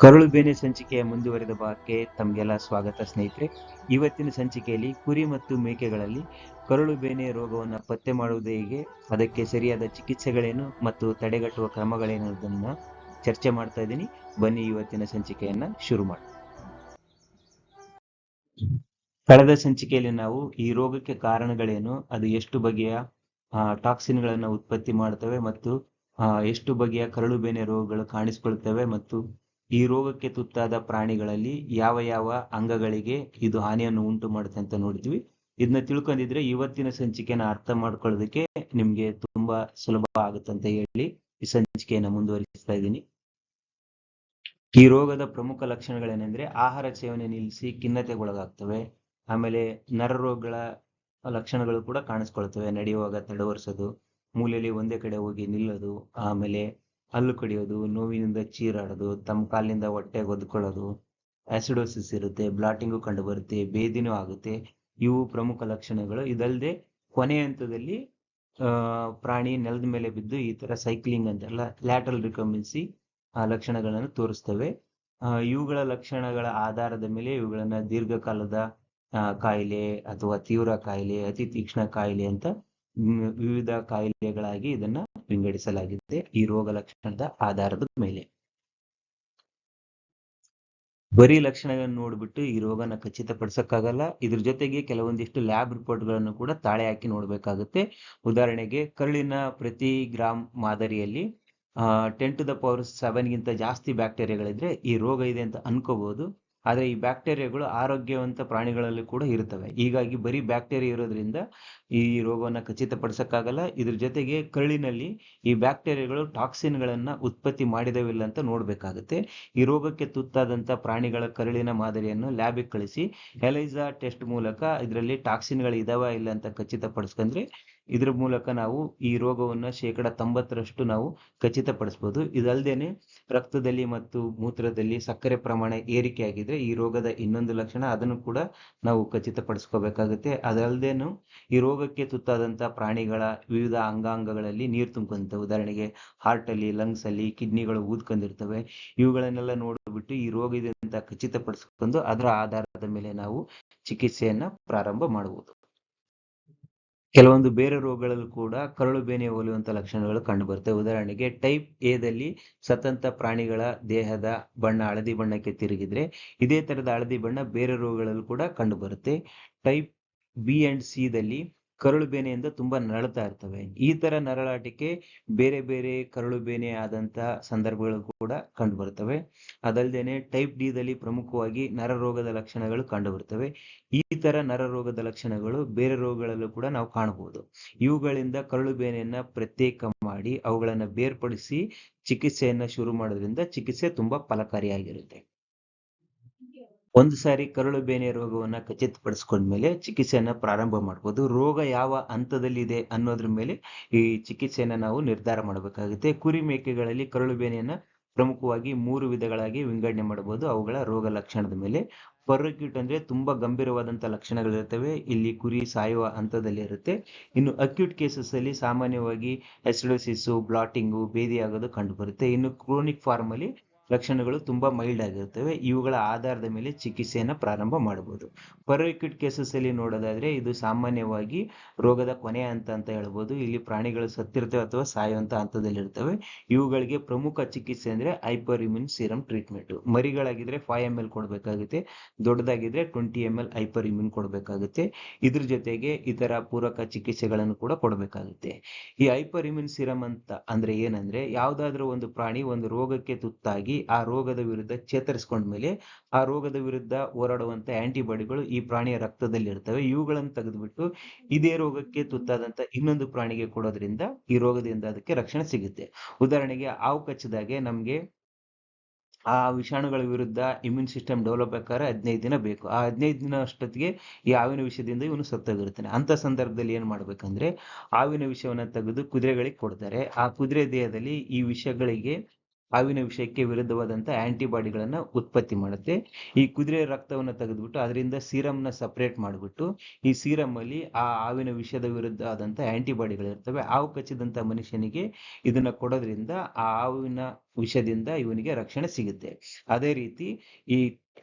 ಕರುಳು ಬೇನೆ ಸಂಚಿಕೆಯ ಮುಂದುವರೆದ ಭಾಗಕ್ಕೆ ತಮಗೆಲ್ಲ ಸ್ವಾಗತ ಸ್ನೇಹಿತರೆ. ಇವತ್ತಿನ ಸಂಚಿಕೆಯಲ್ಲಿ ಕುರಿ ಮತ್ತು ಮೇಕೆಗಳಲ್ಲಿ ಕರುಳು ಬೇನೆ ರೋಗವನ್ನು ಪತ್ತೆ ಮಾಡುವುದು ಹೇಗೆ, ಅದಕ್ಕೆ ಸರಿಯಾದ ಚಿಕಿತ್ಸೆಗಳೇನು ಮತ್ತು ತಡೆಗಟ್ಟುವ ಕ್ರಮಗಳೇನೋದನ್ನ ಚರ್ಚೆ ಮಾಡ್ತಾ ಇದ್ದೀನಿ. ಬನ್ನಿ ಇವತ್ತಿನ ಸಂಚಿಕೆಯನ್ನ ಶುರು ಮಾಡಿ. ಕಳೆದ ಸಂಚಿಕೆಯಲ್ಲಿ ನಾವು ಈ ರೋಗಕ್ಕೆ ಕಾರಣಗಳೇನು, ಅದು ಎಷ್ಟು ಬಗೆಯ ಟಾಕ್ಸಿನ್ಗಳನ್ನ ಉತ್ಪತ್ತಿ ಮಾಡ್ತವೆ ಮತ್ತು ಎಷ್ಟು ಬಗೆಯ ಕರಳು ಬೇನೆ ರೋಗಗಳು ಕಾಣಿಸಿಕೊಳ್ತವೆ ಮತ್ತು ಈ ರೋಗಕ್ಕೆ ತುತ್ತಾದ ಪ್ರಾಣಿಗಳಲ್ಲಿ ಯಾವ ಯಾವ ಅಂಗಗಳಿಗೆ ಇದು ಹಾನಿಯನ್ನು ಉಂಟು ಮಾಡುತ್ತೆ ಅಂತ ನೋಡಿದ್ವಿ. ಇದನ್ನ ತಿಳ್ಕೊಂಡಿದ್ರೆ ಇವತ್ತಿನ ಸಂಚಿಕೆನ ಅರ್ಥ ಮಾಡ್ಕೊಳ್ಳೋದಕ್ಕೆ ನಿಮ್ಗೆ ತುಂಬಾ ಸುಲಭ ಆಗುತ್ತೆ ಅಂತ ಹೇಳಿ ಈ ಸಂಚಿಕೆಯನ್ನ ಮುಂದುವರಿಸ್ತಾ ಇದ್ದೀನಿ. ಈ ರೋಗದ ಪ್ರಮುಖ ಲಕ್ಷಣಗಳೇನೆಂದ್ರೆ ಆಹಾರ ಸೇವನೆ ನಿಲ್ಲಿಸಿ ಖಿನ್ನತೆಗೊಳಗಾಗ್ತವೆ. ಆಮೇಲೆ ನರರೋಗಗಳ ಲಕ್ಷಣಗಳು ಕೂಡ ಕಾಣಿಸ್ಕೊಳ್ತವೆ. ನಡೆಯುವಾಗ ತಡವರ್ಸೋದು, ಮೂಲೆಯಲ್ಲಿ ಒಂದೇ ಕಡೆ ಹೋಗಿ ನಿಲ್ಲೋದು, ಆಮೇಲೆ ಹಲ್ಲು ಕಡಿಯೋದು, ನೋವಿನಿಂದ ಚೀರಾಡೋದು, ತಮ್ಮ ಕಾಲಿನಿಂದ ಹೊಟ್ಟೆ ಒದ್ಕೊಳ್ಳೋದು ಆಸಿಡೋಸಿಸ್ ಇರುತ್ತೆ ಬ್ಲಾಟಿಂಗು ಕಂಡು ಬರುತ್ತೆ ಬೇದಿನೂ ಆಗುತ್ತೆ. ಇವು ಪ್ರಮುಖ ಲಕ್ಷಣಗಳು. ಇದಲ್ಲದೆ ಕೊನೆ ಹಂತದಲ್ಲಿ ಪ್ರಾಣಿ ನೆಲದ ಮೇಲೆ ಬಿದ್ದು ಈ ತರ ಸೈಕ್ಲಿಂಗ್ ಅಂತೆಲ್ಲ ಲ್ಯಾಟ್ರಲ್ ರಿಕಮೆನ್ಸಿ ಆ, ಲಕ್ಷಣಗಳನ್ನು ತೋರಿಸ್ತವೆ. ಇವುಗಳ ಲಕ್ಷಣಗಳ ಆಧಾರದ ಮೇಲೆ ಇವುಗಳನ್ನ ದೀರ್ಘಕಾಲದ ಕಾಯಿಲೆ ಅಥವಾ ತೀವ್ರ ಕಾಯಿಲೆ, ಅತಿ ತೀಕ್ಷ್ಣ ಕಾಯಿಲೆ ಅಂತ ವಿವಿಧ ಕಾಯಿಲೆಗಳಾಗಿ ಇದನ್ನ ವಿಂಗಡಿಸಲಾಗಿದೆ. ಈ ರೋಗ ಲಕ್ಷಣದ ಆಧಾರದ ಮೇಲೆ. ಬರೀ ಲಕ್ಷಣಗಳನ್ನು ನೋಡ್ಬಿಟ್ಟು ಈ ರೋಗನ ಖಚಿತಪಡಿಸಕ್ಕಾಗಲ್ಲ. ಇದ್ರ ಜೊತೆಗೆ ಕೆಲವೊಂದಿಷ್ಟು ಲ್ಯಾಬ್ ರಿಪೋರ್ಟ್ಗಳನ್ನು ಕೂಡ ತಾಳೆ ಹಾಕಿ ನೋಡ್ಬೇಕಾಗುತ್ತೆ. ಉದಾಹರಣೆಗೆ ಕರುಳಿನ ಪ್ರತಿ ಗ್ರಾಮ್ ಮಾದರಿಯಲ್ಲಿ ಟೆನ್ ಟು ದ ಪವರ್ ಸೆವೆನ್ಗಿಂತ ಜಾಸ್ತಿ ಬ್ಯಾಕ್ಟೀರಿಯಾಗಳಿದ್ರೆ ಈ ರೋಗ ಇದೆ ಅಂತ ಅನ್ಕೋಬಹುದು ಆದ್ರೆ ಈ ಬ್ಯಾಕ್ಟೀರಿಯಾಗಳು ಆರೋಗ್ಯವಂತ ಪ್ರಾಣಿಗಳಲ್ಲಿ ಕೂಡ ಇರ್ತವೆ. ಹೀಗಾಗಿ ಬರೀ ಬ್ಯಾಕ್ಟೀರಿಯಾ ಇರೋದ್ರಿಂದ ಈ ರೋಗವನ್ನ ಖಚಿತಪಡಿಸೋಕ್ಕಾಗಲ್ಲ. ಇದ್ರ ಜೊತೆಗೆ ಕರುಳಿನಲ್ಲಿ ಈ ಬ್ಯಾಕ್ಟೀರಿಯಾಗಳು ಟಾಕ್ಸಿನ್ಗಳನ್ನು ಉತ್ಪತ್ತಿ ಮಾಡಿದವಿಲ್ಲ ಅಂತ ನೋಡಬೇಕಾಗುತ್ತೆ. ಈ ರೋಗಕ್ಕೆ ತುತ್ತಾದಂತ ಪ್ರಾಣಿಗಳ ಕರುಳಿನ ಮಾದರಿಯನ್ನು ಲ್ಯಾಬಿಗೆ ಕಳಿಸಿ, ಎಲೈಸಾ ಟೆಸ್ಟ್ ಮೂಲಕ ಇದರಲ್ಲಿ ಟಾಕ್ಸಿನ್ಗಳು ಇದಾವ ಇಲ್ಲ ಅಂತ ಖಚಿತಪಡಿಸ್ಕೊಂಡ್ರೆ ಇದ್ರ ಮೂಲಕ ನಾವು ಈ ರೋಗವನ್ನ ಶೇಕಡ ತೊಂಬತ್ತರಷ್ಟು ನಾವು ಖಚಿತಪಡಿಸ್ಬೋದು. ಇದಲ್ದೇನೆ ರಕ್ತದಲ್ಲಿ ಮತ್ತು ಮೂತ್ರದಲ್ಲಿ ಸಕ್ಕರೆ ಪ್ರಮಾಣ ಏರಿಕೆ ಆಗಿದ್ರೆ ಈ ರೋಗದ ಇನ್ನೊಂದು ಲಕ್ಷಣ ಅದನ್ನು ಕೂಡ ನಾವು ಖಚಿತಪಡಿಸ್ಕೋಬೇಕಾಗುತ್ತೆ. ಅದಲ್ದೇನು ಈ ರೋಗಕ್ಕೆ ತುತ್ತಾದಂತ ಪ್ರಾಣಿಗಳ ವಿವಿಧ ಅಂಗಾಂಗಗಳಲ್ಲಿ ನೀರು ತುಂಬಂತ ಉದಾಹರಣೆಗೆ ಹಾರ್ಟ್ ಅಲ್ಲಿ ಲಂಗ್ಸ್ ಅಲ್ಲಿ ಕಿಡ್ನಿಗಳು ಊದ್ಕೊಂಡಿರ್ತವೆ. ಇವುಗಳನ್ನೆಲ್ಲ ನೋಡ್ಬಿಟ್ಟು ಈ ರೋಗ ಇದೆ ಅಂತ ಖಚಿತಪಡಿಸ್ಕೊಂಡು ಅದರ ಆಧಾರದ ಮೇಲೆ ನಾವು ಚಿಕಿತ್ಸೆಯನ್ನ ಪ್ರಾರಂಭ ಮಾಡಬಹುದು ಕೆಲವೊಂದು ಬೇರೆ ರೋಗಗಳಲ್ಲೂ ಕೂಡ ಕರಳು ಬೇನೆ ಹೋಲುವಂತ ಲಕ್ಷಣಗಳು ಕಂಡು ಬರ್ತವೆ ಉದಾಹರಣೆಗೆ ಟೈಪ್ ಎದಲ್ಲಿ ಸತಂತ ಪ್ರಾಣಿಗಳ ದೇಹದ ಬಣ್ಣ ಹಳದಿ ಬಣ್ಣಕ್ಕೆ ತಿರುಗಿದ್ರೆ ಇದೇ ತರದ ಹಳದಿ ಬಣ್ಣ ಬೇರೆ ರೋಗಗಳಲ್ಲೂ ಕೂಡ ಕಂಡು ಬರುತ್ತೆ. ಟೈಪ್ ಬಿ ಅಂಡ್ ಸಿ ದಲ್ಲಿ ಕರಳು ಬೇನೆಯಿಂದ ತುಂಬಾ ನರಳ್ತಾ ಇರ್ತವೆ. ಈ ತರ ನರಳಾಟಿಕೆ ಬೇರೆ ಬೇರೆ ಕರಳು ಬೇನೆ ಆದಂತ ಸಂದರ್ಭಗಳು ಕೂಡ ಕಂಡು ಬರ್ತವೆ ಅದಲ್ದೇನೆ ಟೈಪ್ ಡಿ ದಲ್ಲಿ ಪ್ರಮುಖವಾಗಿ ನರರೋಗದ ಲಕ್ಷಣಗಳು ಕಂಡು ಬರ್ತವೆ ಈ ತರ ನರರೋಗದ ಲಕ್ಷಣಗಳು ಬೇರೆ ರೋಗಗಳಲ್ಲೂ ಕೂಡ ನಾವು ಕಾಣಬಹುದು. ಇವುಗಳಿಂದ ಕರಳು ಬೇನೆಯನ್ನ ಪ್ರತ್ಯೇಕ ಮಾಡಿ ಅವುಗಳನ್ನ ಬೇರ್ಪಡಿಸಿ ಚಿಕಿತ್ಸೆಯನ್ನ ಶುರು ಮಾಡೋದ್ರಿಂದ ಚಿಕಿತ್ಸೆ ತುಂಬಾ ಫಲಕಾರಿಯಾಗಿರುತ್ತೆ. ಒಂದು ಸಾರಿ ಕರುಳು ಬೇನೆ ರೋಗವನ್ನ ಖಚಿತಪಡಿಸ್ಕೊಂಡ್ಮೇಲೆ ಚಿಕಿತ್ಸೆಯನ್ನ ಪ್ರಾರಂಭ ಮಾಡ್ಬೋದು. ರೋಗ ಯಾವ ಹಂತದಲ್ಲಿ ಇದೆ ಅನ್ನೋದ್ರ ಮೇಲೆ ಈ ಚಿಕಿತ್ಸೆಯನ್ನ ನಾವು ನಿರ್ಧಾರ ಮಾಡಬೇಕಾಗುತ್ತೆ. ಕುರಿ ಮೇಕೆಗಳಲ್ಲಿ ಕರುಳು ಬೇನೆಯನ್ನ ಪ್ರಮುಖವಾಗಿ ಮೂರು ವಿಧಗಳಾಗಿ ವಿಂಗಡಣೆ ಮಾಡಬಹುದು ಅವುಗಳ ರೋಗ ಲಕ್ಷಣದ ಮೇಲೆ. ಪರ್ಕ್ಯೂಟ್ ಅಂದ್ರೆ ತುಂಬಾ ಗಂಭೀರವಾದಂತ ಲಕ್ಷಣಗಳಿರ್ತವೆ ಇಲ್ಲಿ ಕುರಿ ಸಾಯುವ ಹಂತದಲ್ಲಿ ಇರುತ್ತೆ. ಇನ್ನು ಅಕ್ಯೂಟ್ ಕೇಸಸ್ ಅಲ್ಲಿ ಸಾಮಾನ್ಯವಾಗಿ ಎಸಿಡೋಸಿಸ್ ಬ್ಲಾಟಿಂಗು ಬೇದಿ ಆಗೋದು ಕಂಡು ಇನ್ನು ಕ್ರೋನಿಕ್ ಫಾರ್ಮ್ ಅಲ್ಲಿ ಲಕ್ಷಣಗಳು ತುಂಬಾ ಮೈಲ್ಡ್ ಆಗಿರ್ತವೆ ಇವುಗಳ ಆಧಾರದ ಮೇಲೆ ಚಿಕಿತ್ಸೆಯನ್ನು ಪ್ರಾರಂಭ ಮಾಡಬಹುದು. ಪರ್ವಿಕ್ಯೂಟ್ ಕೇಸಸ್ ಅಲ್ಲಿ ನೋಡೋದಾದ್ರೆ ಇದು ಸಾಮಾನ್ಯವಾಗಿ ರೋಗದ ಕೊನೆಯ ಹಂತ ಅಂತ ಹೇಳ್ಬೋದು. ಇಲ್ಲಿ ಪ್ರಾಣಿಗಳು ಸತ್ತಿರ್ತವೆ ಅಥವಾ ಸಾಯುವಂತ ಹಂತದಲ್ಲಿರ್ತವೆ. ಇವುಗಳಿಗೆ ಪ್ರಮುಖ ಚಿಕಿತ್ಸೆ ಅಂದ್ರೆ ಹೈಪರ್ ಇಮ್ಯೂನ್ ಸೀರಮ್ ಟ್ರೀಟ್ಮೆಂಟ್ ಮರಿಗಳಾಗಿದ್ರೆ ಫೈವ್ ಎಂ ಎಲ್ ಕೊಡಬೇಕಾಗುತ್ತೆ. ದೊಡ್ಡದಾಗಿದ್ರೆ twenty M L hyper immune ಕೊಡಬೇಕಾಗುತ್ತೆ. ಇದ್ರ ಜೊತೆಗೆ ಇತರ ಪೂರಕ ಚಿಕಿತ್ಸೆಗಳನ್ನು ಕೂಡ ಕೊಡಬೇಕಾಗುತ್ತೆ. ಈ ಹೈಪರ್ ಇಮ್ಯೂನ್ ಸೀರಮ್ ಅಂತ ಅಂದ್ರೆ ಏನಂದ್ರೆ, ಯಾವ್ದಾದ್ರೂ ಒಂದು ಪ್ರಾಣಿ ಒಂದು ರೋಗಕ್ಕೆ ತುತ್ತಾಗಿ ಆ ರೋಗದ ವಿರುದ್ಧ ಚೇತರಿಸ್ಕೊಂಡ್ಮೇಲೆ ಆ ರೋಗದ ವಿರುದ್ಧ ಹೋರಾಡುವಂತ ಆಂಟಿಬಾಡಿಗಳು ಈ ಪ್ರಾಣಿಯ ರಕ್ತದಲ್ಲಿ ಇರ್ತವೆ. ಇವುಗಳನ್ನು ತೆಗೆದುಬಿಟ್ಟು ಇದೇ ರೋಗಕ್ಕೆ ತುತ್ತಾದಂತ ಇನ್ನೊಂದು ಪ್ರಾಣಿಗೆ ಕೊಡೋದ್ರಿಂದ ಈ ರೋಗದಿಂದ ಅದಕ್ಕೆ ರಕ್ಷಣೆ ಸಿಗುತ್ತೆ. ಉದಾಹರಣೆಗೆ ಹಾವು ಕಚ್ಚಿದಾಗೆ ನಮ್ಗೆ ಆ ವಿಷಾಣುಗಳ ವಿರುದ್ಧ ಇಮ್ಯೂನ್ ಸಿಸ್ಟಮ್ ಡೆವಲಪ್ ಆಗಾರೆ ಹದಿನೈದು ದಿನ ಬೇಕು. ಆ ಹದಿನೈದು ದಿನ ಅಷ್ಟೊತ್ತಿಗೆ ಈ ಹಾವಿನ ವಿಷಯದಿಂದ ಇವನು ಸತ್ತೋಗಿರ್ತಾನೆ. ಅಂತ ಸಂದರ್ಭದಲ್ಲಿ ಏನ್ ಮಾಡ್ಬೇಕಂದ್ರೆ ಹಾವಿನ ವಿಷವನ್ನ ತೆಗೆದು ಕುದುರೆಗಳಿಗೆ ಕೊಡ್ತಾರೆ. ಆ ಕುದುರೆ ದೇಹದಲ್ಲಿ ಈ ವಿಷಗಳಿಗೆ ಹಾವಿನ ವಿಷಯಕ್ಕೆ ವಿರುದ್ಧವಾದಂತಹ ಆಂಟಿಬಾಡಿಗಳನ್ನ ಉತ್ಪತ್ತಿ ಮಾಡುತ್ತೆ. ಈ ಕುದುರೆ ರಕ್ತವನ್ನ ತೆಗೆದ್ಬಿಟ್ಟು ಅದರಿಂದ ಸೀರಮ್ನ ಸಪರೇಟ್ ಮಾಡಿಬಿಟ್ಟು ಈ ಸೀರಮ್ ಅಲ್ಲಿ ಆ ಹಾವಿನ ವಿಷಯದ ವಿರುದ್ಧ ಆದಂತಹ ಆಂಟಿಬಾಡಿಗಳು ಇರ್ತವೆ. ಹಾವು ಕಚ್ಚಿದಂತ ಮನುಷ್ಯನಿಗೆ ಇದನ್ನ ಕೊಡೋದ್ರಿಂದ ಆ ಹಾವಿನ ವಿಷದಿಂದ ಇವನಿಗೆ ರಕ್ಷಣೆ ಸಿಗುತ್ತೆ. ಅದೇ ರೀತಿ ಈ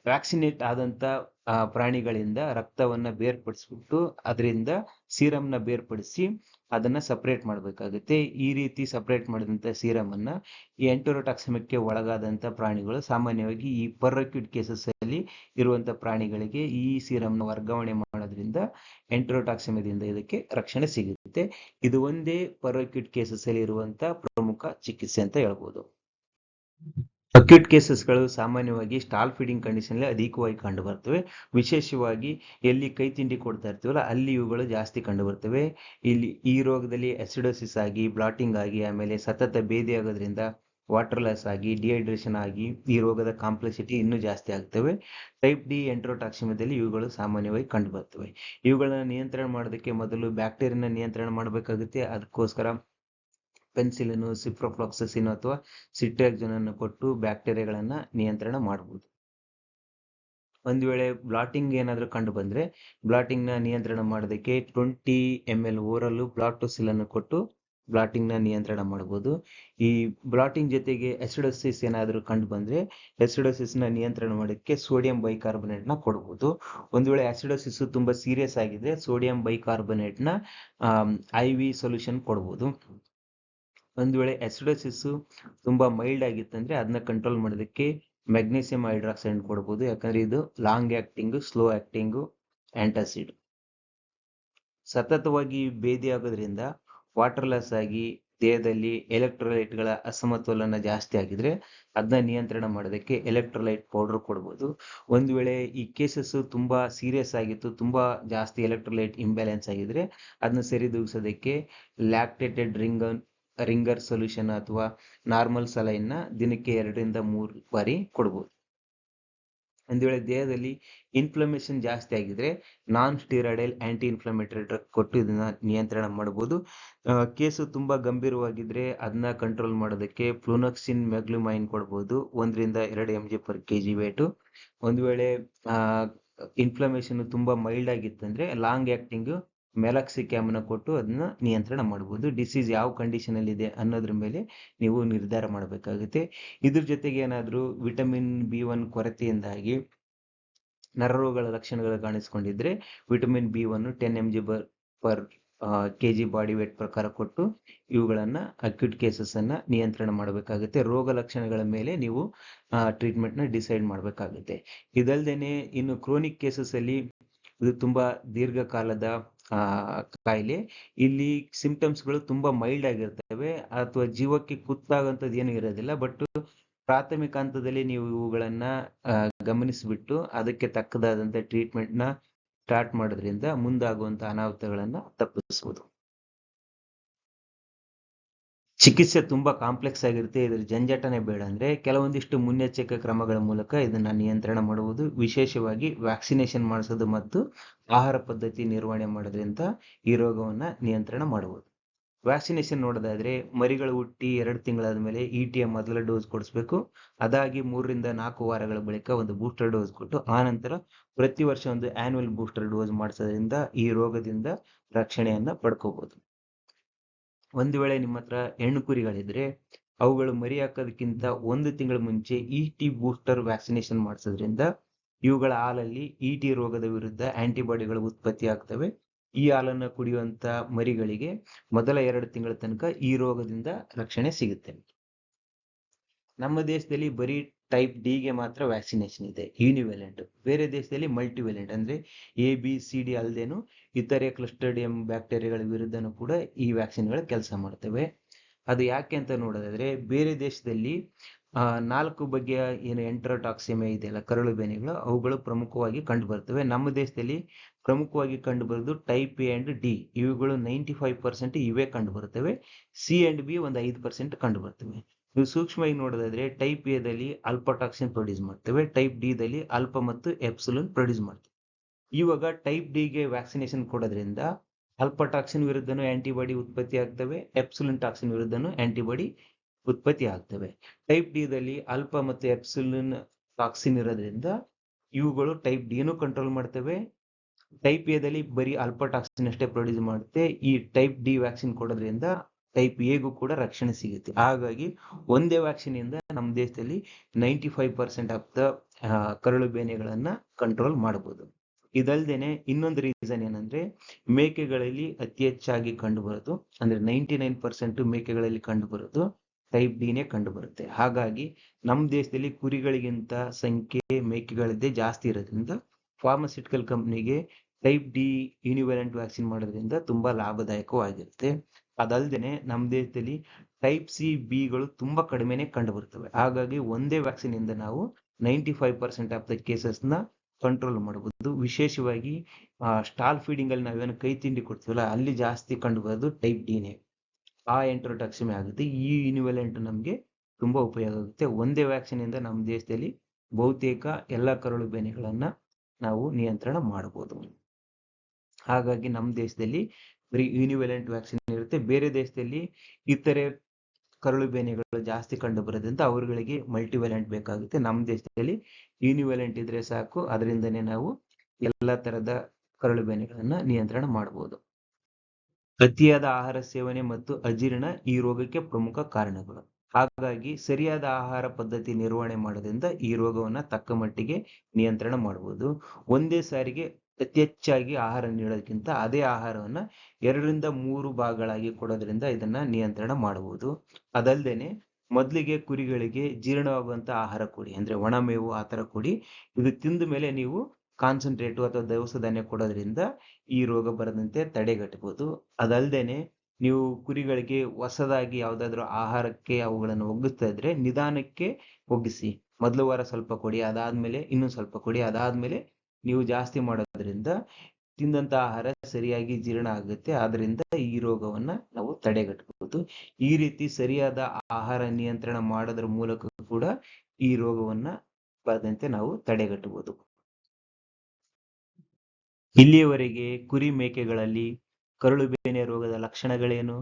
ವ್ಯಾಕ್ಸಿನೇಟ್ ಆದಂತ ಪ್ರಾಣಿಗಳಿಂದ ರಕ್ತವನ್ನ ಬೇರ್ಪಡಿಸ್ಬಿಟ್ಟು ಅದರಿಂದ ಸೀರಮ್ನ ಬೇರ್ಪಡಿಸಿ ಅದನ್ನ ಸಪ್ರೇಟ್ ಮಾಡಬೇಕಾಗುತ್ತೆ. ಈ ರೀತಿ ಸಪ್ರೇಟ್ ಸೀರಮ್ ಅನ್ನ ಈ ಎಂಟೋರೋಟಾಕ್ಸಮಿಕ್ಗೆ ಒಳಗಾದಂತ ಪ್ರಾಣಿಗಳು ಸಾಮಾನ್ಯವಾಗಿ ಈ ಪರ್ರಕ್ಯೂಟ್ ಕೇಸಸ್ ಅಲ್ಲಿ ಇರುವಂತ ಪ್ರಾಣಿಗಳಿಗೆ ಈ ಸೀರಮ್ನ ವರ್ಗಾವಣೆ ಮಾಡೋದ್ರಿಂದ ಎಂಟೋರೋಟಾಕ್ಸಿಮದಿಂದ ಇದಕ್ಕೆ ರಕ್ಷಣೆ ಸಿಗುತ್ತೆ. ಇದು ಒಂದೇ ಪರ್ರಕ್ಯೂಟ್ ಕೇಸಸ್ ಅಲ್ಲಿ ಇರುವಂತ ಪ್ರಮುಖ ಚಿಕಿತ್ಸೆ ಅಂತ ಹೇಳ್ಬೋದು. ಅಕ್ಯೂಟ್ ಕೇಸಸ್ಗಳು ಸಾಮಾನ್ಯವಾಗಿ ಸ್ಟಾಲ್ ಫೀಡಿಂಗ್ ಕಂಡೀಷನ್ ಅಧಿಕವಾಗಿ ಕಂಡು ಬರ್ತವೆ. ವಿಶೇಷವಾಗಿ ಎಲ್ಲಿ ಕೈ ತಿಂಡಿ ಕೊಡ್ತಾ ಇರ್ತೀವಲ್ಲ, ಅಲ್ಲಿ ಇವುಗಳು ಜಾಸ್ತಿ ಕಂಡು ಬರ್ತವೆ. ಇಲ್ಲಿ ಈ ರೋಗದಲ್ಲಿ ಅಸಿಡೋಸಿಸ್ ಆಗಿ ಬ್ಲಾಟಿಂಗ್ ಆಗಿ, ಆಮೇಲೆ ಸತತ ಬೇದಿ ಆಗೋದ್ರಿಂದ ವಾಟರ್ ಲಾಸ್ ಆಗಿ ಡಿಹೈಡ್ರೇಷನ್ ಆಗಿ ಈ ರೋಗದ ಕಾಂಪ್ಲೆಕ್ಸಿಟಿ ಇನ್ನೂ ಜಾಸ್ತಿ ಆಗ್ತವೆ. ಟೈಪ್ ಡಿ ಎಂಟ್ರೋಟಾಕ್ಸಿಮದಲ್ಲಿ ಇವುಗಳು ಸಾಮಾನ್ಯವಾಗಿ ಕಂಡು ಬರ್ತವೆ. ಇವುಗಳನ್ನ ನಿಯಂತ್ರಣ ಮಾಡೋದಕ್ಕೆ ಮೊದಲು ಬ್ಯಾಕ್ಟೀರಿಯನ್ನ ನಿಯಂತ್ರಣ ಮಾಡಬೇಕಾಗುತ್ತೆ. ಅದಕ್ಕೋಸ್ಕರ ಪೆನ್ಸಿಲಿನ್ ಸಿಪ್ರೋಫ್ಲಾಕ್ಸಸಿನ್ ಅಥವಾ ಸಿಟ್ರಾಕ್ಸನ್ ಅನ್ನು ಕೊಟ್ಟು ಬ್ಯಾಕ್ಟೀರಿಯಾಗಳನ್ನ ನಿಯಂತ್ರಣ ಮಾಡಬಹುದು ಒಂದು ವೇಳೆ ಬ್ಲಾಟಿಂಗ್ ಏನಾದರೂ ಕಂಡು ಬಂದ್ರೆ ಬ್ಲಾಟಿಂಗ್ನ ನಿಯಂತ್ರಣ ಮಾಡೋದಕ್ಕೆ twenty M L oral Bloatosil ಅನ್ನು ಕೊಟ್ಟು ಬ್ಲಾಟಿಂಗ್ನ ನಿಯಂತ್ರಣ ಮಾಡಬಹುದು ಈ ಬ್ಲಾಟಿಂಗ್ ಜೊತೆಗೆ ಎಸಿಡೋಸಿಸ್ ಏನಾದರೂ ಕಂಡು ಬಂದರೆ ಎಸಿಡೋಸಿಸ್ನ ನಿಯಂತ್ರಣ ಮಾಡೋಕ್ಕೆ ಸೋಡಿಯಂ ಬೈಕಾರ್ಬೊನೇಟ್ನ ಕೊಡಬಹುದು ಒಂದು ವೇಳೆ ಆಸಿಡೋಸಿಸ್ ತುಂಬಾ ಸೀರಿಯಸ್ ಆಗಿದ್ರೆ sodium bicarbonate I V solution ಕೊಡಬಹುದು ಒಂದು ವೇಳೆ ಎಸಿಡೋಸಿಸ್ ತುಂಬಾ ಮೈಲ್ಡ್ ಆಗಿತ್ತಂದ್ರೆ ಅದನ್ನ ಕಂಟ್ರೋಲ್ ಮಾಡೋದಕ್ಕೆ ಮೆಗ್ನೀಸಿಯಂ ಹೈಡ್ರಾಕ್ಸೈಡ್ ಕೊಡಬಹುದು ಯಾಕಂದ್ರೆ ಇದು long acting slow acting antacid ಸತತವಾಗಿ ಬೇದಿ ಆಗೋದ್ರಿಂದ ವಾಟರ್ ಲಾಸ್ ಆಗಿ ದೇಹದಲ್ಲಿ ಎಲೆಕ್ಟ್ರೋಲೈಟ್ಗಳ ಅಸಮತೋಲನ ಜಾಸ್ತಿ ಆಗಿದ್ರೆ ಅದನ್ನ ನಿಯಂತ್ರಣ ಮಾಡೋದಕ್ಕೆ ಎಲೆಕ್ಟ್ರೋಲೈಟ್ ಪೌಡರ್ ಕೊಡ್ಬೋದು. ಒಂದು ವೇಳೆ ಈ ಕೇಸಸ್ ತುಂಬಾ ಸೀರಿಯಸ್ ಆಗಿತ್ತು, ತುಂಬಾ ಜಾಸ್ತಿ ಎಲೆಕ್ಟ್ರೋಲೈಟ್ ಇಂಬ್ಯಾಲೆನ್ಸ್ ಆಗಿದ್ರೆ ಅದನ್ನ ಸರಿದೂಗಿಸೋದಕ್ಕೆ ಲ್ಯಾಕ್ಟೇಟೆಡ್ ರಿಂಗ್ ರಿಂಗರ್ ಸೊಲ್ಯೂಷನ್ ಅಥವಾ ನಾರ್ಮಲ್ ಸಲೈನ್ನ ದಿನಕ್ಕೆ ಎರಡರಿಂದ ಮೂರು ಬಾರಿ ಕೊಡ್ಬೋದು. ಒಂದು ವೇಳೆ ದೇಹದಲ್ಲಿ ಇನ್ಫ್ಲಮೇಷನ್ ಜಾಸ್ತಿ ಆಗಿದ್ರೆ non steroidal anti inflammatory drug ಕೊಟ್ಟು ಇದನ್ನ ನಿಯಂತ್ರಣ ಮಾಡಬಹುದು ಕೇಸು ತುಂಬಾ ಗಂಭೀರವಾಗಿದ್ರೆ ಅದನ್ನ ಕಂಟ್ರೋಲ್ ಮಾಡೋದಕ್ಕೆ ಫ್ಲೂನಕ್ಸಿನ್ ಮೆಗ್ಲುಮೈನ್ ಕೊಡ್ಬೋದು. ಒಂದರಿಂದ ಎರಡು M G per K G weight ಒಂದು ವೇಳೆ ಇನ್ಫ್ಲಮೇಷನ್ ತುಂಬಾ ಮೈಲ್ಡ್ ಆಗಿತ್ತಂದ್ರೆ ಲಾಂಗ್ ಆಕ್ಟಿಂಗ್ ಮೆಲಾಕ್ಸಿಕ್ಯಾಮ್ನ ಕೊಟ್ಟು ಅದನ್ನ ನಿಯಂತ್ರಣ ಮಾಡಬಹುದು ಡಿಸೀಸ್ ಯಾವ ಕಂಡೀಷನ್ ಅಲ್ಲಿ ಇದೆ ಅನ್ನೋದ್ರ ಮೇಲೆ ನೀವು ನಿರ್ಧಾರ ಮಾಡಬೇಕಾಗುತ್ತೆ. ಇದ್ರ ಜೊತೆಗೆ ಏನಾದರೂ ವಿಟಮಿನ್ ಬಿ ಒನ್ ಕೊರತೆಯಿಂದಾಗಿ ನರರೋಗಗಳ ಲಕ್ಷಣಗಳು ಕಾಣಿಸ್ಕೊಂಡಿದ್ರೆ vitamin B one ten M G per K G body weight ಪ್ರಕಾರ ಕೊಟ್ಟು ಇವುಗಳನ್ನ ಅಕ್ಯೂಟ್ ಕೇಸಸ್ ಅನ್ನ ನಿಯಂತ್ರಣ ಮಾಡಬೇಕಾಗುತ್ತೆ. ರೋಗ ಲಕ್ಷಣಗಳ ಮೇಲೆ ನೀವು ಟ್ರೀಟ್ಮೆಂಟ್ನ ಡಿಸೈಡ್ ಮಾಡಬೇಕಾಗುತ್ತೆ. ಇದಲ್ದೇನೆ ಇನ್ನು ಕ್ರೋನಿಕ್ ಕೇಸಸ್ ಅಲ್ಲಿ ಇದು ತುಂಬಾ ದೀರ್ಘಕಾಲದ ಕಾಯಿಲೆ. ಇಲ್ಲಿ ಸಿಂಪ್ಟಮ್ಸ್ಗಳು ತುಂಬಾ ಮೈಲ್ಡ್ ಆಗಿರ್ತವೆ. ಅಥವಾ ಜೀವಕ್ಕೆ ಕುತ್ತಾಗಂತದ್ದು ಏನು ಇರೋದಿಲ್ಲ. ಬಟ್ ಪ್ರಾಥಮಿಕ ಹಂತದಲ್ಲಿ ನೀವು ಇವುಗಳನ್ನ ಗಮನಿಸಿಬಿಟ್ಟು ಅದಕ್ಕೆ ತಕ್ಕದಾದಂತ ಟ್ರೀಟ್ಮೆಂಟ್ನ ಸ್ಟಾರ್ಟ್ ಮಾಡೋದ್ರಿಂದ ಮುಂದಾಗುವಂತ ಅನಾಹುತಗಳನ್ನ ತಪ್ಪಿಸಬಹುದು ಚಿಕಿತ್ಸೆ ತುಂಬಾ ಕಾಂಪ್ಲೆಕ್ಸ್ ಆಗಿರುತ್ತೆ. ಇದರ ಜಂಜಟನೆ ಬೇಡ ಅಂದ್ರೆ ಕೆಲವೊಂದಿಷ್ಟು ಮುನ್ನೆಚ್ಚರಿಕೆ ಕ್ರಮಗಳ ಮೂಲಕ ಇದನ್ನ ನಿಯಂತ್ರಣ ಮಾಡುವುದು, ವಿಶೇಷವಾಗಿ ವ್ಯಾಕ್ಸಿನೇಷನ್ ಮಾಡಿಸೋದು ಮತ್ತು ಆಹಾರ ಪದ್ಧತಿ ನಿರ್ವಹಣೆ ಮಾಡೋದ್ರಿಂದ ಈ ರೋಗವನ್ನ ನಿಯಂತ್ರಣ ಮಾಡಬಹುದು ವ್ಯಾಕ್ಸಿನೇಷನ್ ನೋಡೋದಾದ್ರೆ ಮರಿಗಳು ಹುಟ್ಟಿ ಎರಡು ತಿಂಗಳಾದ ಮೇಲೆ ಇ ಟಿಯ ಮೊದಲ ಡೋಸ್ ಕೊಡಿಸ್ಬೇಕು. ಅದಾಗಿ ಮೂರರಿಂದ ನಾಲ್ಕು ವಾರಗಳ ಬಳಿಕ ಒಂದು ಬೂಸ್ಟರ್ ಡೋಸ್ ಕೊಟ್ಟು, ಆನಂತರ ನಂತರ ಪ್ರತಿ ವರ್ಷ ಒಂದು ಆ್ಯನ್ಯುವಲ್ ಬೂಸ್ಟರ್ ಡೋಸ್ ಮಾಡಿಸೋದ್ರಿಂದ ಈ ರೋಗದಿಂದ ರಕ್ಷಣೆಯನ್ನು ಪಡ್ಕೋಬಹುದು ಒಂದು ವೇಳೆ ನಿಮ್ಮ ಹತ್ರ ಹೆಣ್ಣು ಕುರಿಗಳಿದ್ರೆ, ಅವುಗಳು ಮರಿ ಹಾಕೋದಕ್ಕಿಂತ ಒಂದು ತಿಂಗಳ ಮುಂಚೆ ಇ ಟಿ ಬೂಸ್ಟರ್ ವ್ಯಾಕ್ಸಿನೇಷನ್ ಮಾಡಿಸೋದ್ರಿಂದ ಇವುಗಳ ಹಾಲಲ್ಲಿ ಇ ಟಿ ರೋಗದ ವಿರುದ್ಧ ಆಂಟಿಬಾಡಿಗಳು ಉತ್ಪತ್ತಿ ಆಗ್ತವೆ. ಈ ಹಾಲನ್ನು ಕುಡಿಯುವಂತ ಮರಿಗಳಿಗೆ ಮೊದಲ ಎರಡು ತಿಂಗಳ ತನಕ ಈ ರೋಗದಿಂದ ರಕ್ಷಣೆ ಸಿಗುತ್ತೆ. ನಮ್ಮ ದೇಶದಲ್ಲಿ ಬರೀ ಟೈಪ್ ಡಿ ಗೆ ಮಾತ್ರ ವ್ಯಾಕ್ಸಿನೇಷನ್ ಇದೆ. ಯೂನಿವೆಲೆಂಟ್ ಬೇರೆ ದೇಶದಲ್ಲಿ ಮಲ್ಟಿವೆಲೆಂಟ್ ಅಂದ್ರೆ ಎ ಬಿ ಸಿ ಡಿ ಅಲ್ಲದೇನು ಇತರೆ ಕ್ಲಸ್ಟರ್ಡಿಯಂ ಬ್ಯಾಕ್ಟೀರಿಯಾಗಳ ವಿರುದ್ಧನೂ ಕೂಡ ಈ ವ್ಯಾಕ್ಸಿನ್ಗಳು ಕೆಲಸ ಮಾಡ್ತವೆ. ಅದು ಯಾಕೆ ಅಂತ ನೋಡೋದಾದ್ರೆ ಬೇರೆ ದೇಶದಲ್ಲಿ ನಾಲ್ಕು ಬಗೆಯ ಏನು ಎಂಟ್ರೋಟಾಕ್ಸಿಮೆ ಇದೆಯಲ್ಲ, ಕರಳು ಬೇನೆಗಳು, ಅವುಗಳು ಪ್ರಮುಖವಾಗಿ ಕಂಡು ಬರ್ತವೆ ನಮ್ಮ ದೇಶದಲ್ಲಿ ಪ್ರಮುಖವಾಗಿ ಕಂಡು ಬರೋದು ಟೈಪ್ ಎ ಅಂಡ್ ಡಿ ಇವುಗಳು ನೈಂಟಿ ಫೈವ್ ಪರ್ಸೆಂಟ್ ಇವೇ ಕಂಡು ಬರ್ತವೆ ಸಿ ಅಂಡ್ ಬಿ ಒಂದು ಐದು ಪರ್ಸೆಂಟ್ ಕಂಡು ಬರ್ತವೆ ನೀವು ಸೂಕ್ಷ್ಮವಾಗಿ ನೋಡೋದಾದ್ರೆ ಟೈಪ್ ಎ ಎದಲ್ಲಿ ಅಲ್ಪಟಾಕ್ಸಿನ್ ಪ್ರೊಡ್ಯೂಸ್ ಮಾಡ್ತೇವೆ ಟೈಪ್ ಡಿ ದಲ್ಲಿ ಅಲ್ಪ ಮತ್ತು ಎಪ್ಸುಲನ್ ಪ್ರೊಡ್ಯೂಸ್ ಮಾಡ್ತೇವೆ. ಇವಾಗ ಟೈಪ್ ಡಿ ಗೆ ವ್ಯಾಕ್ಸಿನೇಷನ್ ಕೊಡೋದ್ರಿಂದ ಅಲ್ಪಟಾಕ್ಸಿನ್ ವಿರುದ್ಧನೂ ಆಂಟಿಬಾಡಿ ಉತ್ಪತ್ತಿ ಆಗ್ತವೆ ಎಪ್ಸುಲನ್ ಟಾಕ್ಸಿನ್ ವಿರುದ್ಧನೂ ಆಂಟಿಬಾಡಿ ಉತ್ಪತ್ತಿ ಆಗ್ತವೆ. ಟೈಪ್ ಡಿ ದಲ್ಲಿ ಅಲ್ಪ ಮತ್ತು ಎಪ್ಸುಲನ್ ಟಾಕ್ಸಿನ್ ಇರೋದ್ರಿಂದ ಇವುಗಳು ಟೈಪ್ ಡಿನೂ ಕಂಟ್ರೋಲ್ ಮಾಡ್ತವೆ. ಟೈಪ್ ಎದಲ್ಲಿ ಬರೀ ಟಾಕ್ಸಿನ್ ಅಷ್ಟೇ ಪ್ರೊಡ್ಯೂಸ್ ಮಾಡುತ್ತೆ ಈ ಟೈಪ್ ಡಿ ವ್ಯಾಕ್ಸಿನ್ ಕೊಡೋದ್ರಿಂದ ಟೈಪ್ ಎಗೂ ಕೂಡ ರಕ್ಷಣೆ ಸಿಗುತ್ತೆ. ಹಾಗಾಗಿ ಒಂದೇ ವ್ಯಾಕ್ಸಿನ್ ಇಂದ ನಮ್ಮ ದೇಶದಲ್ಲಿ ninety five percent of the ಕರಳು ಬೇನೆಗಳನ್ನ ಕಂಟ್ರೋಲ್ ಮಾಡಬಹುದು ಇದಲ್ದೇನೆ ಇನ್ನೊಂದು ರೀಸನ್ ಏನಂದ್ರೆ ಮೇಕೆಗಳಲ್ಲಿ ಅತಿ ಹೆಚ್ಚಾಗಿ ಕಂಡು ಬರೋದು ಅಂದ್ರೆ ನೈಂಟಿ ನೈನ್ ಪರ್ಸೆಂಟ್ ಮೇಕೆಗಳಲ್ಲಿ ಕಂಡು ಬರೋದು ಟೈಪ್ ಡಿನೇ ಕಂಡು ಬರುತ್ತೆ ಹಾಗಾಗಿ ನಮ್ಮ ದೇಶದಲ್ಲಿ ಕುರಿಗಳಿಗಿಂತ ಸಂಖ್ಯೆ ಮೇಕೆಗಳದ್ದೇ ಜಾಸ್ತಿ ಇರೋದ್ರಿಂದ ಫಾರ್ಮಸ್ಯೂಟಿಕಲ್ ಕಂಪ್ನಿಗೆ ಟೈಪ್ ಡಿ ಯೂನಿವೆಲೆಂಟ್ ವ್ಯಾಕ್ಸಿನ್ ಮಾಡೋದ್ರಿಂದ ತುಂಬಾ ಲಾಭದಾಯಕವಾಗಿರುತ್ತೆ. ಅದಲ್ದೇನೆ ನಮ್ಮ ದೇಶದಲ್ಲಿ ಟೈಪ್ ಸಿ ಬಿಗಳು ತುಂಬಾ ಕಡಿಮೆನೆ ಕಂಡು ಬರ್ತವೆ ಹಾಗಾಗಿ ಒಂದೇ ವ್ಯಾಕ್ಸಿನ್ ಇಂದ ನಾವು ninety five percent of the ಕೇಸಸ್ನ control ಮಾಡಬಹುದು ವಿಶೇಷವಾಗಿ ಸ್ಟಾಲ್ ಫೀಡಿಂಗ್ ಅಲ್ಲಿ ನಾವೇನು ಕೈ ತಿಂಡಿ ಕೊಡ್ತೀವಲ್ಲ, ಅಲ್ಲಿ ಜಾಸ್ತಿ ಕಂಡು ಬರೋದು ಟೈಪ್ ಡಿನೇ ಆ ಎಂಟ್ರೋಟಾಕ್ಸಿಮೆ ಆಗುತ್ತೆ. ಈ ಯೂನಿವೆಲೆಂಟ್ ನಮಗೆ ತುಂಬಾ ಉಪಯೋಗ ಆಗುತ್ತೆ. ಒಂದೇ ವ್ಯಾಕ್ಸಿನ್ ಇಂದ ನಮ್ಮ ದೇಶದಲ್ಲಿ ಬಹುತೇಕ ಎಲ್ಲ ಕರಳು ಬೇನೆಗಳನ್ನ ನಾವು ನಿಯಂತ್ರಣ ಮಾಡಬಹುದು ಹಾಗಾಗಿ ನಮ್ಮ ದೇಶದಲ್ಲಿ ಬರೀ ಯೂನಿವೆಲೆಂಟ್ ವ್ಯಾಕ್ಸಿನ್ ಇರುತ್ತೆ. ಬೇರೆ ದೇಶದಲ್ಲಿ ಇತರೆ ಕರಳು ಬೇನೆಗಳು ಜಾಸ್ತಿ ಕಂಡು ಬರೋದ್ರಿಂದ ಅವರುಗಳಿಗೆ ಮಲ್ಟಿವೆಲೆಂಟ್ ಬೇಕಾಗುತ್ತೆ. ನಮ್ಮ ದೇಶದಲ್ಲಿ ಯೂನಿವೆಲೆಂಟ್ ಇದ್ರೆ ಸಾಕು. ಅದರಿಂದನೇ ನಾವು ಎಲ್ಲ ತರದ ಕರಳು ಬೇನೆಗಳನ್ನ ನಿಯಂತ್ರಣ ಮಾಡಬಹುದು ಅತಿಯಾದ ಆಹಾರ ಸೇವನೆ ಮತ್ತು ಅಜೀರ್ಣ ಈ ರೋಗಕ್ಕೆ ಪ್ರಮುಖ ಕಾರಣಗಳು. ಹಾಗಾಗಿ ಸರಿಯಾದ ಆಹಾರ ಪದ್ಧತಿ ನಿರ್ವಹಣೆ ಮಾಡೋದ್ರಿಂದ ಈ ರೋಗವನ್ನ ತಕ್ಕ ಮಟ್ಟಿಗೆ ನಿಯಂತ್ರಣ ಮಾಡಬಹುದು ಒಂದೇ ಸಾರಿಗೆ ಅತಿ ಹೆಚ್ಚಾಗಿ ಆಹಾರ ನೀಡೋದಕ್ಕಿಂತ ಅದೇ ಆಹಾರವನ್ನ ಎರಡರಿಂದ ಮೂರು ಭಾಗಗಳಾಗಿ ಕೊಡೋದ್ರಿಂದ ಇದನ್ನ ನಿಯಂತ್ರಣ ಮಾಡಬಹುದು ಅದಲ್ದೇನೆ ಮೊದಲಿಗೆ ಕುರಿಗಳಿಗೆ ಜೀರ್ಣವಾಗುವಂತ ಆಹಾರ ಕೊಡಿ, ಅಂದ್ರೆ ಒಣಮೇವು ಆ ತರ ಕೊಡಿ. ಇದು ತಿಂದ ಮೇಲೆ ನೀವು ಕಾನ್ಸಂಟ್ರೇಟು ಅಥವಾ ದವಸ ಧಾನ್ಯ ಕೊಡೋದ್ರಿಂದ ಈ ರೋಗ ಬರದಂತೆ ತಡೆಗಟ್ಟಬಹುದು ಅದಲ್ದೇನೆ ನೀವು ಕುರಿಗಳಿಗೆ ಹೊಸದಾಗಿ ಯಾವ್ದಾದ್ರು ಆಹಾರಕ್ಕೆ ಅವುಗಳನ್ನು ಒಗ್ಗಿಸ್ತಾ ಇದ್ರೆ ನಿಧಾನಕ್ಕೆ ಒಗ್ಗಿಸಿ. ಮೊದಲು ವಾರ ಸ್ವಲ್ಪ ಕೊಡಿ, ಅದಾದ್ಮೇಲೆ ಇನ್ನೂ ಸ್ವಲ್ಪ ಕೊಡಿ, ಅದಾದ್ಮೇಲೆ ನೀವು ಜಾಸ್ತಿ ಮಾಡೋದ್ರಿಂದ ತಿಂದಂತ ಆಹಾರ ಸರಿಯಾಗಿ ಜೀರ್ಣ ಆಗುತ್ತೆ. ಆದ್ರಿಂದ ಈ ರೋಗವನ್ನ ನಾವು ತಡೆಗಟ್ಟಬಹುದು ಈ ರೀತಿ ಸರಿಯಾದ ಆಹಾರ ನಿಯಂತ್ರಣ ಮಾಡೋದ್ರ ಮೂಲಕ ಕೂಡ ಈ ರೋಗವನ್ನ ಬರದಂತೆ ನಾವು ತಡೆಗಟ್ಟಬಹುದು ಇಲ್ಲಿಯವರೆಗೆ ಕುರಿ ಮೇಕೆಗಳಲ್ಲಿ ಕರುಳು ಬೇನೆ ರೋಗದ ಲಕ್ಷಣಗಳೇನು?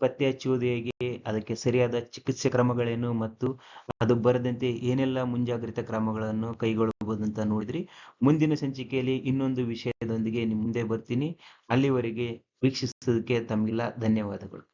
ಪತ್ತೆ ಹಚ್ಚುವುದು ಹೇಗೆ ಅದಕ್ಕೆ ಸರಿಯಾದ ಚಿಕಿತ್ಸೆ ಕ್ರಮಗಳೇನು ಮತ್ತು ಅದು ಬರದಂತೆ ಏನೆಲ್ಲ ಮುಂಜಾಗ್ರತಾ ಕ್ರಮಗಳನ್ನು ಕೈಗೊಳ್ಳಬಹುದು ಅಂತ ನೋಡಿದ್ರಿ. ಮುಂದಿನ ಸಂಚಿಕೆಯಲ್ಲಿ ಇನ್ನೊಂದು ವಿಷಯದೊಂದಿಗೆ ನಿಮ್ಮ ಮುಂದೆ ಬರ್ತೀನಿ. ಅಲ್ಲಿವರೆಗೆ ವೀಕ್ಷಿಸೋದಕ್ಕೆ ತಮಗೆಲ್ಲ. ಧನ್ಯವಾದಗಳು.